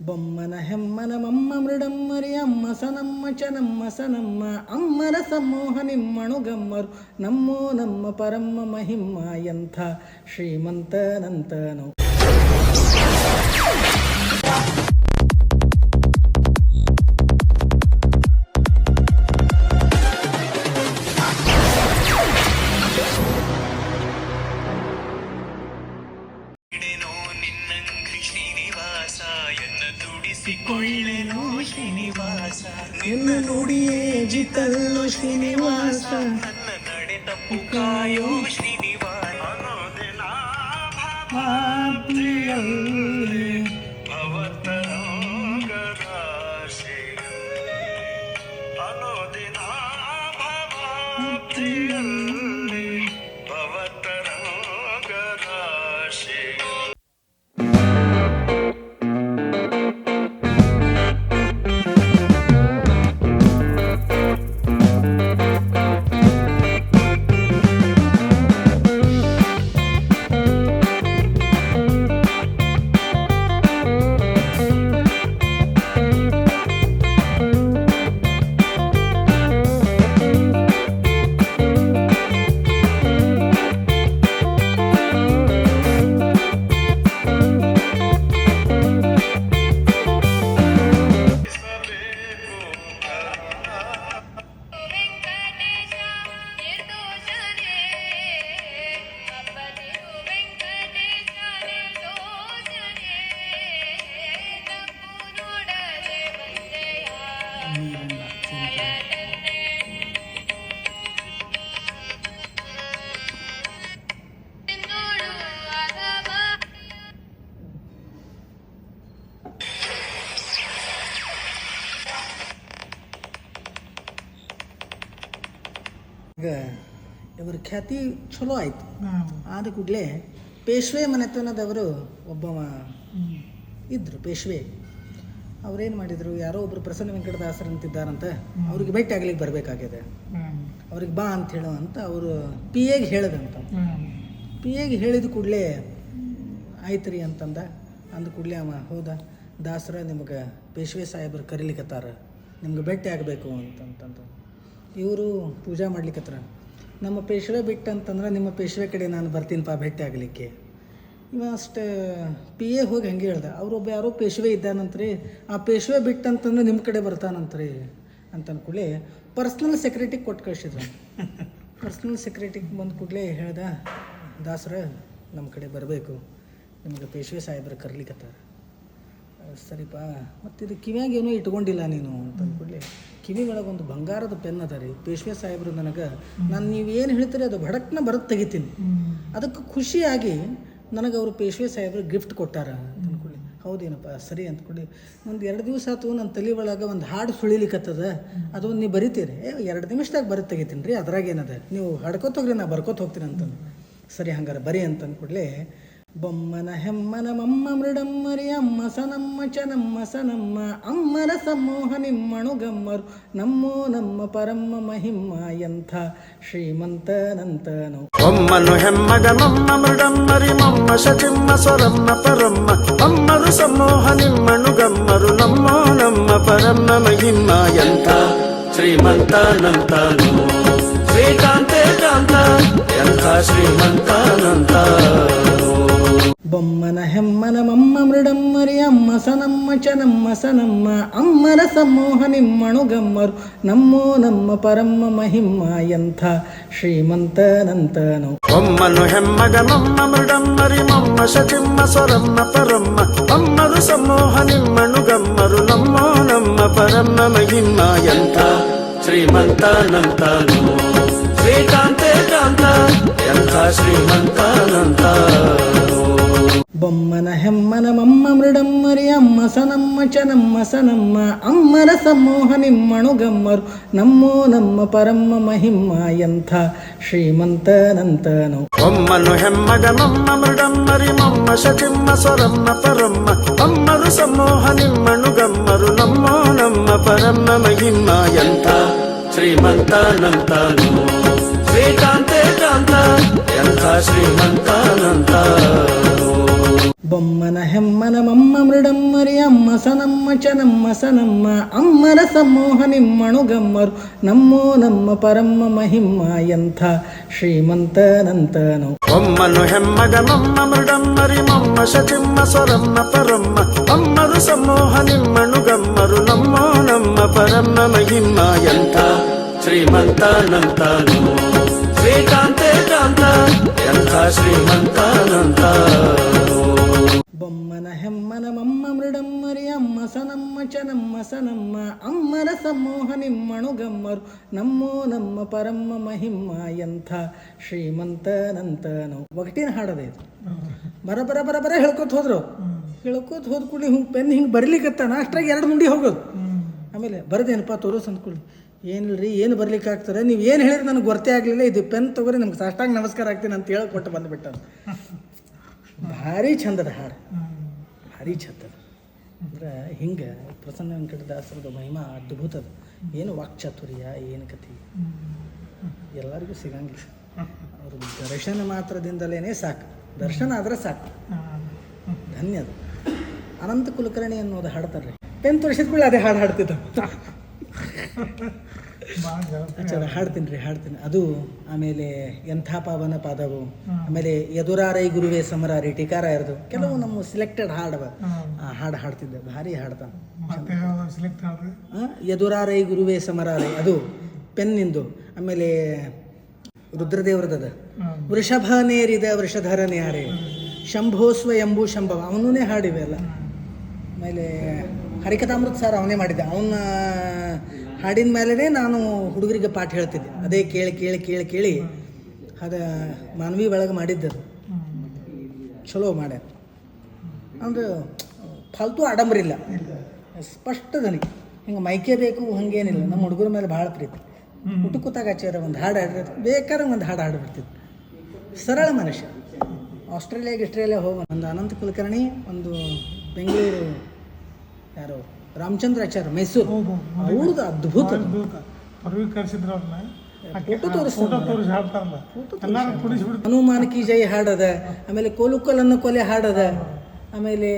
బొమ్మన హెమ్మన మమ్మ మృడమ్మరి అమ్మ సనమ్మ చనమ్మ సనమ్మ అమ్మర సమ్మోహనిమ్మణుగమ్మరు నమ్మో నమ్మ పరమ్మ మహిమ్మ ఎంత శ్రీమంతనంతను ಕಾಯೋ ಶ್ರೀನಿವಾಸ ಅನ್ನೋದಿನ ಈಗ ಇವರ ಖ್ಯಾತಿ ಚಲೋ ಆಯ್ತು. ಆದ ಕೂಡಲೇ ಪೇಶ್ವೆ ಮನೆತನದವರು ಒಬ್ಬ ಇದ್ರು ಪೇಶ್ವೆ. ಅವ್ರೇನು ಮಾಡಿದರು ಯಾರೋ ಒಬ್ಬರು ಪ್ರಸನ್ನ ವೆಂಕಟದಾಸರ್ ಅಂತಿದ್ದಾರಂತ ಅವ್ರಿಗೆ ಭೇಟಿ ಆಗ್ಲಿಕ್ಕೆ ಬರಬೇಕಾಗಿದೆ ಅವ್ರಿಗೆ ಬಾ ಅಂತ ಹೇಳು ಅಂತ ಅವರು ಪಿ ಎಗೆ ಹೇಳದಂತ. ಪಿ ಎಗೆ ಹೇಳಿದ ಕೂಡಲೇ ಆಯ್ತು ರೀ ಅಂತಂದ. ಅಂದ ಕೂಡಲೇ ಅವ ಹೌದ ದಾಸರ ನಿಮಗೆ ಪೇಶ್ವೆ ಸಾಹೇಬ್ರು ಕರೀಲಿಕ್ಕತ್ತಾರ ನಿಮ್ಗೆ ಭೇಟಿ ಆಗಬೇಕು ಅಂತಂತಂದು. ಇವರು ಪೂಜೆ ಮಾಡ್ಲಿಕ್ಕತ್ರ ನಮ್ಮ ಪೇಶ್ವೆ ಬಿಟ್ಟು ಅಂತಂದ್ರೆ ನಿಮ್ಮ ಪೇಶ್ವೆ ಕಡೆ ನಾನು ಬರ್ತೀನಿ ಪಾ ಭೇಟಿ ಆಗಲಿಕ್ಕೆ. ಇವ ಅಷ್ಟು, ಪಿ ಎ ಹೋಗಿ ಹಂಗೆ ಹೇಳ್ದೆ, ಅವರೊಬ್ಬ ಯಾರೋ ಪೇಶ್ವೆ ಇದ್ದಾನಂತ್ರಿ, ಆ ಪೇಶ್ವೆ ಬಿಟ್ಟಂತಂದ್ರೆ ನಿಮ್ಮ ಕಡೆ ಬರ್ತಾನಂತ್ರಿ ಅಂತ ಅಂದ್ಕೂಡಲೇ ಪರ್ಸ್ನಲ್ ಸೆಕ್ರೆಟಿಗೆ ಕೊಟ್ಟು ಕಳಿಸಿದ್ರು. ಪರ್ಸ್ನಲ್ ಸೆಕ್ರೆಟಿಗೆ ಬಂದ ಕೂಡಲೇ ಹೇಳ್ದೆ, ದಾಸರ ನಮ್ಮ ಕಡೆ ಬರಬೇಕು. ನಿಮಗೆ ಪೇಶ್ವೆ ಸಾಹೇಬ್ರು ಕರ್ಲಿಕ್ಕತ್ತಾರ ಸರಿಪಾ? ಮತ್ತು ಇದು ಕಿವ್ಯಾಗ ಏನೂ ಇಟ್ಕೊಂಡಿಲ್ಲ ನೀನು ಅಂತ ಅಂದ್ಕೂಡಲೇ. ಕಿವಿ ಒಳಗೆ ಒಂದು ಬಂಗಾರದ ಪೆನ್ ಅದ ರೀ, ಪೇಶ್ವೆ ಸಾಹೇಬರು ನನಗೆ. ನಾನು ನೀವು ಏನು ಹೇಳ್ತೀರಿ ಅದು ಭಡಕ್ನ ಬರತ್ ತೆಗಿತೀನಿ. ಅದಕ್ಕೆ ಖುಷಿಯಾಗಿ ನನಗೆ ಅವರು ಪೇಶ್ವೆ ಸಾಹೇಬರು ಗಿಫ್ಟ್ ಕೊಟ್ಟಾರ ಅಂತ ಅಂದ್ಕೊಳ್ಳಿ ಹೌದೇನಪ್ಪ, ಸರಿ ಅಂದ್ಕೊಳ್ಳಿ ಒಂದು ಎರಡು ದಿವಸ ಆತು ನನ್ನ ತಲೆ ಒಳಗೆ ಒಂದು ಹಾಡು ಸುಳಿಲಿಕ್ಕತ್ತದ ಅದು ನೀವು ಬರಿತೀರಿ. ಎರಡು ನಿಮಿಷದಾಗ ಬರತ್ ತೆಗಿತೀನಿ ರೀ ಅದ್ರಾಗೇನದ ನೀವು ಹಡ್ಕೋತ ಹೋಗ್ರಿ, ನಾ ಬರ್ಕೋತ ಹೋಗ್ತೀನಿ ಅಂತಂದು. ಸರಿ ಹಂಗಾರೆ ಬರಿ ಅಂತ బొమ్మన హెమ్మన మమ్మ మృడమ్మరి అమ్మ సనమ్మ చనమ్మ సనమ్మ అమ్మల సమ్మోహ నిమ్మణుగమ్మరు నమ్మో నమ్మ పరమ్మ మహిమ్మ ఎంత శ్రీమంతనంతను. బొమ్మను హెమ్మగ మమ్మ మృడమ్మరి మమ్మ సతిమ్మ సొరమ్మ పరమ్మ. అమ్మరు సమ్మోహ నిమ్మణుగమ్మరు నమ్మో నమ్మ పరమ్మ మహిమ్మ ఎంత శ్రీమంతనంతను. శ్రీకాంతే కాంత ఎంత శ్రీమంతనంతను. బొమ్మన హెమ్మన మమ్మ మృడమ్మరి అమ్మ సనమ్మ చనమ్మ సనమ్మ అమ్మర సమ్మోహనిమ్మణుగమ్మరు నమ్మో నమ్మ పరమ్మ మహిమ్మ ఎంత శ్రీమంతనంతను. బొమ్మను హెమ్మగ మమ్మ మృడమ్మరి మమ్మ సతిమ్మ స్వరమ్మ పరమ్మ. అమ్మరు సమ్మోహనిమ్మణుగమ్మరు నమ్మో నమ్మ పరమ్మ మహిమ్మ ఎంత శ్రీమంతనంతను. శ్రీకాంతే కాంత ఎంత బొమ్మన హెమ్మన మమ్మ మరి అమ్మ సనమ్మ చనమ్మ సనమ్మ అమ్మర సమ్మోహనిమ్మణుగమ్మరు నమ్మో నమ్మ పరమ్మ మహిమ్మ ఎంత శ్రీమంత నంతను బొమ్మను హెమ్మగ మమ్మ మరి మమ్మ శతిమ్మ సొరమ్మ పరమ్మ. అమ్మరు సమ్మోహనిమ్మణుగమ్మరు నమ్మో నమ్మ పరమ్మ మహిమ్మ ఎంత శ్రీమంత నంతను శ్రీకాంతే కాంత ఎంత శ్రీమంత శ్రీమంతానంత. బొమ్మన హెమ్మన మమ్మ మృడం మరి అమ్మ సనమ్మ చనమ్మ సనమ్మ అమ్మర సమ్మోహనిమ్మణుగమ్మరు నమ్మో నమ్మ పరమ్మ మహిమ్మ ఎంత శ్రీమంత నంతను బొమ్మను హెమ్మగ మమ్మ మృడం మరి మమ్మ సతిమ్మ స్వరమ్మ పరమ్మ. అమ్మరు సమ్మోహనిమ్మణుగమ్మరు నమ్మో నమ్మ పరమ్మ మహిమ్మ ఎంత శ్రీమంత నంతను శ్రీకాంతే కాంత ఎంత శ్రీమంత నంతను ಸನಮ್ಮ ಚನಮ್ಮ ಸನಮ್ಮ ಅಮ್ಮನ ಸಮ್ಮೋಹ ನಿಮ್ಮಣು ಗಮ್ಮರು ನಮ್ಮೋ ನಮ್ಮ ಪರಮ್ಮ ಮಹಿಮ್ಮ ಎಂಥ ಶ್ರೀಮಂತನಂತನು. ಒಗಟಿನ ಹಾಡದೆ ಇದು. ಬರ ಬರ ಬರ ಬರ ಹೇಳ್ಕೊತ ಹೋದ್ರು. ಹೇಳ್ಕೊತ ಹೋದ ಕೂಡಲಿ ಹಿಂಗೆ ಪೆನ್ ಹಿಂಗೆ ಬರ್ಲಿಕ್ಕತ್ತಾನ ಅಷ್ಟ್ರಾಗ ಎರಡು ಮುಂಡಿ ಹೋಗೋದು. ಆಮೇಲೆ ಬರದೇನಪ್ಪ ತೋರಿಸ್ ಅಂದ್ಕೊಳ್ಳಿ ಏನಿಲ್ರಿ, ಏನು ಬರ್ಲಿಕ್ಕೆ ಆಗ್ತಾರೆ ನೀವು ಏನು ಹೇಳಿದ್ರೆ ನನಗೆ ಗೊತ್ತೇ ಆಗಲಿಲ್ಲ. ಇದು ಪೆನ್ ತಗೋರಿ, ನಮ್ಗೆ ಸಾಷ್ಟಾಂಗ ನಮಸ್ಕಾರ ಆಗ್ತೀನಿ ಅಂತ ಹೇಳಿ ಕೊಟ್ಟು ಬಂದುಬಿಟ್ಟ ಭಾರಿ ಚಂದದ ಹಾಡು. ಭಾರಿ ಚಂದದ ಅಂದ್ರೆ ಹಿಂಗೆ ಪ್ರಸನ್ನ ವೆಂಕಟದಾಸರದ ಮಹಿಮಾ ಅದ್ಭುತದ ಏನು ವಾಕ್ಚಾತುರ್ಯ, ಏನು ಕಥೆ? ಎಲ್ಲರಿಗೂ ಸಿಗಂಗಿಲ್ಲ. ಅವರು ದರ್ಶನ ಮಾತ್ರದಿಂದಲೇ ಸಾಕು. ದರ್ಶನ ಆದರೆ ಸಾಕು. ಧನ್ಯದ ಅನಂತ ಕುಲಕರ್ಣಿ ಅನ್ನೋದು ಹಾಡ್ತಾರೆ ಪೆನ್ ಕೂಡ ಅದೇ ಹಾಡು ಹಾಡ್ತಿದ್ದ. ಅಚ್ಚದ ಹಾಡ್ತೀನಿ ರೀ ಹಾಡ್ತೀನಿ. ಅದು ಆಮೇಲೆ ಎಂಥ ಪಾವನ ಪಾದವು ಆಮೇಲೆ ಎದುರಾರೈ ಗುರುವೇ ಸಮರಾರಿ ಟಿಕಾರ ಇರೋದು. ಕೆಲವು ನಮ್ಮ ಸಿಲೆಕ್ಟೆಡ್ ಹಾಡವ ಆ ಹಾಡು ಹಾಡ್ತಿದ್ದೆ ಭಾರಿ ಹಾಡ್ತಾನೆ. ಆ, ಎದುರಾರೈ ಗುರುವೇ ಸಮರಾರೈ ಅದು ಪೆನ್ನಿಂದು ಆಮೇಲೆ ರುದ್ರದೇವ್ರದದ. ವೃಷಭ ನೇರಿದ ವೃಷಧರನೇ ಯಾರೇ ಶಂಭೋಸ್ವ ಎಂಬು ಶಂಭವ ಅವನೂ ಹಾಡಿವೆ ಅಲ್ಲ. ಆಮೇಲೆ ಹರಿಕಥಾಮೃತ ಸರ್ ಅವನೇ ಮಾಡಿದ್ದೆ. ಅವನ ಹಾಡಿನ ಮೇಲೇ ನಾನು ಹುಡುಗರಿಗೆ ಪಾಠ ಹೇಳ್ತಿದ್ದೆ. ಅದೇ ಕೇಳಿ ಕೇಳಿ ಕೇಳಿ ಕೇಳಿ ಅದ ಮಾನವಿ ಒಳಗೆ ಮಾಡಿದ್ದದು ಚಲೋ ಮಾಡ್ಯಾರ. ಅಂದ್ರೆ ಫಾಲ್ತು ಆಡಂಬರಿಲ್ಲ ಸ್ಪಷ್ಟ ನನಗೆ. ಹಿಂಗೆ ಮೈಕೆ ಬೇಕು, ಹಂಗೇನಿಲ್ಲ. ನಮ್ಮ ಹುಡುಗರ ಮೇಲೆ ಭಾಳ ಪ್ರೀತಿ. ಊಟ ಕೂತಾಗ ಹಚ್ಚಾರ ಒಂದು ಹಾಡು ಹಾಡಿದ್ರೆ ಬೇಕಾದ್ರೆ ಒಂದು ಹಾಡು ಹಾಡಿಬಿಡ್ತಿದ್ದೆ ಸರಳ ಮನುಷ್ಯ. ಆಸ್ಟ್ರೇಲಿಯಾ ಗಿಸ್ಟ್ರೇಲಿಯಾ ಹೋಗ ಒಂದು ಅನಂತ ಕುಲಕರ್ಣಿ, ಒಂದು ಬೆಂಗಳೂರು ಯಾರು? ರಾಮಚಂದ್ರಾಚಾರ್ಯ ಮೈಸೂರು. ಅವ್ರದ್ದು ಅದ್ಭುತ. ಕರ್ಸಿದ್ರ ಅವ್ರನ್ನ. ಹನುಮಾನ್ ಕಿ ಜೈ ಹಾಡದ. ಆಮೇಲೆ ಕೋಲುಕೋಲನ್ನು ಕೊಲೆ ಹಾಡದ. ಆಮೇಲೆ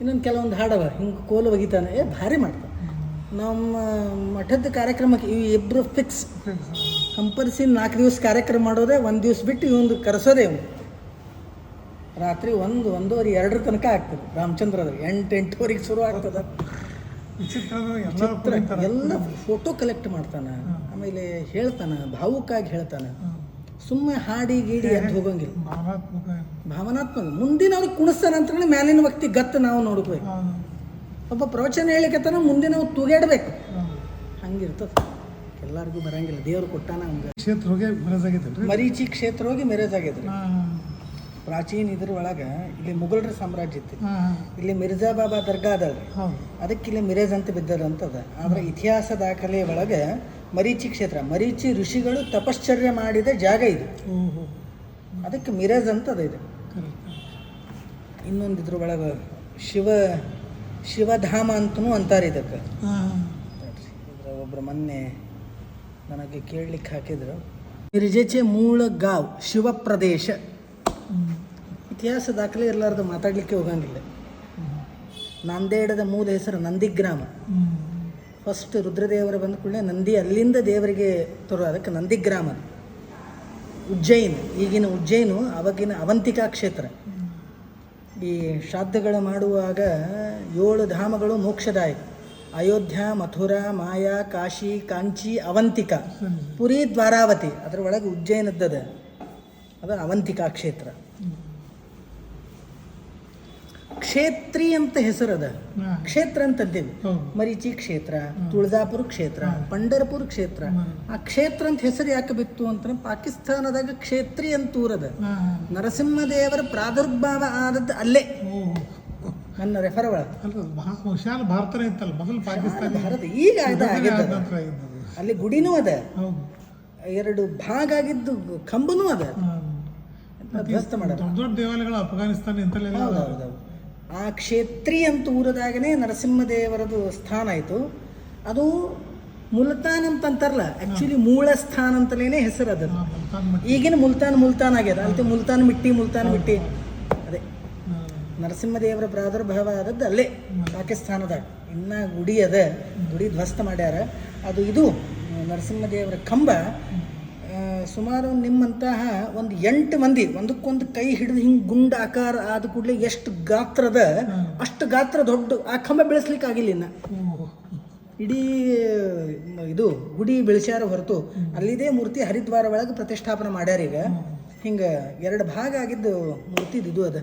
ಇನ್ನೊಂದು ಕೆಲವೊಂದು ಹಾಡವ. ಹಿಂಗೆ ಕೋಲು ಒಗಿತಾನೆ. ಏ ಭಾರಿ ಮಾಡ್ತ ನಮ್ಮ ಮಠದ ಕಾರ್ಯಕ್ರಮಕ್ಕೆ ಇವು ಇಬ್ಬರು ಫಿಕ್ಸ್ ಕಂಪಲ್ಸಿ ನಾಲ್ಕು ದಿವಸ ಕಾರ್ಯಕ್ರಮ ಮಾಡೋದೇ ಒಂದು ದಿವಸ ಬಿಟ್ಟು ಇವೊಂದು ಕರೆಸೋದೇ ಇವ್ನು. ರಾತ್ರಿ ಒಂದು ಒಂದೂವರೆ ಎರಡರ ತನಕ ಆಗ್ತದೆ ರಾಮಚಂದ್ರದ ಎಂಟು ಎಂಟುವರೆಗೆ ಶುರು ಆಗ್ತದೆ. ಚಿತ್ರ ಎಲ್ಲ ಫೋಟೋ ಕಲೆಕ್ಟ್ ಮಾಡ್ತಾನೆ. ಆಮೇಲೆ ಹೇಳ್ತಾನೆ ಭಾವುಕಾಗಿ ಹೇಳ್ತಾನೆ. ಸುಮ್ಮನೆ ಹಾಡಿ ಗೀಡಿ ಎದ್ದು ಹೋಗಂಗಿಲ್ಲ. ಭಾವನಾತ್ಮಕ. ಮುಂದಿನ ಅವ್ರಿಗೆ ಕುಣಿಸ್ತಾನ ಅಂತ ಮೇಲಿನ ವ್ಯಕ್ತಿ ಗತ್ತು ನಾವು ನೋಡ್ಬೇಕು. ಒಬ್ಬ ಪ್ರವಚನ ಹೇಳಿಕತ್ತಾನ ಮುಂದಿನ ಅವ್ರು ತೂಗಾಡ್ಬೇಕು. ಹಂಗಿರ್ತದೆ. ಎಲ್ಲರಿಗೂ ಬರಂಗಿಲ್ಲ. ದೇವ್ರು ಕೊಟ್ಟಾನ ಹಂಗೆ. ಕ್ಷೇತ್ರ ಹೋಗಿ ಮ್ಯಾರೇಜ್ ಮರೀಚಿ ಕ್ಷೇತ್ರ ಹೋಗಿ ಮೆರೇಜ್ ಆಗ್ಯದ್ರಿ ಪ್ರಾಚೀನ ಇದ್ರ ಒಳಗೆ ಇಲ್ಲಿ ಮುಗಲ್ರ ಸಾಮ್ರಾಜ್ಯ ಇತ್ತು. ಇಲ್ಲಿ ಮಿರ್ಜಾ ಬಾಬಾ ದರ್ಗಾ ಅದಲ್ರಿ ಹೌದು. ಅದಕ್ಕೆ ಇಲ್ಲಿ ಮಿರೇಜ್ ಅಂತ ಬಿದ್ದದ ಅಂತದ. ಆದ್ರೆ ಇತಿಹಾಸ ದಾಖಲೆ ಒಳಗೆ ಮರೀಚಿ ಕ್ಷೇತ್ರ ಮರೀಚಿ ಋಷಿಗಳು ತಪಶ್ಚರ್ಯ ಮಾಡಿದ ಜಾಗ ಇದು. ಅದಕ್ಕೆ ಮಿರೇಜ್ ಅಂತದ ಇದು. ಇನ್ನೊಂದು ಇದ್ರ ಒಳಗೆ ಶಿವ ಶಿವಧಾಮ ಅಂತನೂ ಅಂತಾರೆ ಇದಕ್ಕೆ. ಒಬ್ರು ಮೊನ್ನೆ ನನಗೆ ಕೇಳಲಿಕ್ಕೆ ಹಾಕಿದ್ರು. ಮಿರ್ಜೆಚೆ ಮೂಳ ಗಾವ್ ಶಿವ ಪ್ರದೇಶ ಇತಿಹಾಸ ದಾಖಲೆ ಎಲ್ಲರದು ಮಾತಾಡಲಿಕ್ಕೆ ಹೋಗಂಗಿಲ್ಲ. ನಾಂದೇಡದ ಮೂಲ ಹೆಸರು ನಂದಿಗ್ರಾಮ. ಫಸ್ಟ್ ರುದ್ರದೇವರ ಬಂದ ಕೂಡಲೇ ನಂದಿ ಅಲ್ಲಿಂದ ದೇವರಿಗೆ ತರೋ ಅದಕ್ಕೆ ನಂದಿಗ್ರಾಮ ಉಜ್ಜಯಿನ್ ಈಗಿನ ಉಜ್ಜಯಿನು ಅವಾಗಿನ ಅವಂತಿಕಾ ಕ್ಷೇತ್ರ. ಈ ಶ್ರಾದ್ದಗಳು ಮಾಡುವಾಗ ಏಳು ಧಾಮಗಳು ಮೋಕ್ಷದಾಯಕ. ಅಯೋಧ್ಯ ಮಥುರಾ ಮಾಯಾ ಕಾಶಿ ಕಾಂಚಿ ಅವಂತಿಕಾ. ಪುರಿ ದ್ವಾರಾವತಿ ಅದರೊಳಗೆ ಉಜ್ಜಯಿನದ್ದದ. ಅದು ಅವಂತಿಕಾ ಕ್ಷೇತ್ರ. ಕ್ಷೇತ್ರಿ ಅಂತ ಹೆಸರದ ಕ್ಷೇತ್ರ ಅಂತದ್ದೇವು ಮರೀಚಿ ಕ್ಷೇತ್ರ ತುಳಜಾಪುರ ಕ್ಷೇತ್ರ ಪಂಡರಪುರ ಕ್ಷೇತ್ರ. ಆ ಕ್ಷೇತ್ರ ಅಂತ ಹೆಸರು ಯಾಕೆ ಬಿತ್ತು ಅಂತ ಪಾಕಿಸ್ತಾನದಾಗ ಕ್ಷೇತ್ರಿ ಅಂತ ಊರದ. ನರಸಿಂಹದೇವರ ಪ್ರಾದುರ್ಭಾವ ಆದದ್ದು ಅಲ್ಲೇ. ನನ್ನ ರೆಫರ್ ಒಳಗೆ. ಭಾರತ ಇತ್ತಲ್ಲ ಮೊದಲು ಪಾಕಿಸ್ತಾನ. ಭಾರತ. ಈಗ ಅಲ್ಲಿ ಗುಡಿನೂ ಅದ. ಎರಡು ಭಾಗ ಆಗಿದ್ದು ಕಂಬನೂ ಅದ. ಧ್ವಸ್ತ ಮಾಡೋದು ದೊಡ್ಡ ದೊಡ್ಡ ದೇವಾಲಯಗಳು ಅಫ್ಘಾನಿಸ್ತಾನ ಇಂಥಲ್ಲೆಲ್ಲ ಹೌದೌದು ಆ ಕ್ಷೇತ್ರಿ ಅಂತ ಊರದಾಗನೇ ನರಸಿಂಹದೇವರದು ಸ್ಥಾನ ಆಯಿತು. ಅದು ಮುಲ್ತಾನ್ ಅಂತ ಅಂತಾರಲ್ಲ ಆ್ಯಕ್ಚುಲಿ ಮೂಲ ಸ್ಥಾನ ಅಂತಲೇ ಹೆಸರು ಅದು. ಈಗಿನ ಮುಲ್ತಾನ್ ಮುಲ್ತಾನ್ ಆಗ್ಯದ. ಅಂತ ಮುಲ್ತಾನ್ ಮಿಟ್ಟಿ ಮುಲ್ತಾನ್ ಮಿಟ್ಟಿ. ಅದೇ. ನರಸಿಂಹದೇವರ ಪ್ರಾದುರ್ಭಾವ ಆದದ್ದು ಅಲ್ಲೇ ಪಾಕಿಸ್ತಾನದಾಗ. ಇನ್ನು ಗುಡಿ ಅದ. ಗುಡಿ ಧ್ವಸ್ತ ಮಾಡ್ಯಾರ. ಅದು ಇದು ನರಸಿಂಹದೇವರ ಕಂಬ. ಸುಮಾರು ನಿಮ್ಮಂತಹ ಒಂದು ಎಂಟು ಮಂದಿ ಒಂದಕ್ಕೊಂದು ಕೈ ಹಿಡಿದು ಹಿಂಗೆ ಗುಂಡ ಆಕಾರ ಆದ ಕೂಡಲೇ ಎಷ್ಟು ಗಾತ್ರದ ಅಷ್ಟು ಗಾತ್ರ ದೊಡ್ಡ ಆ ಕಂಬ ಬೆಳೆಸ್ಲಿಕ್ಕೆ ಆಗಿಲ್ಲ ಇನ್ನು. ಇಡೀ ಇದು ಗುಡಿ ಬೆಳೆಸ್ಯಾರ ಹೊರತು ಅಲ್ಲಿದೇ ಮೂರ್ತಿ ಹರಿದ್ವಾರ ಒಳಗೆ ಪ್ರತಿಷ್ಠಾಪನೆ ಮಾಡ್ಯಾರ ಈಗ. ಹಿಂಗೆ ಎರಡು ಭಾಗ ಆಗಿದ್ದು ಮೂರ್ತಿದು ಇದು ಅದ.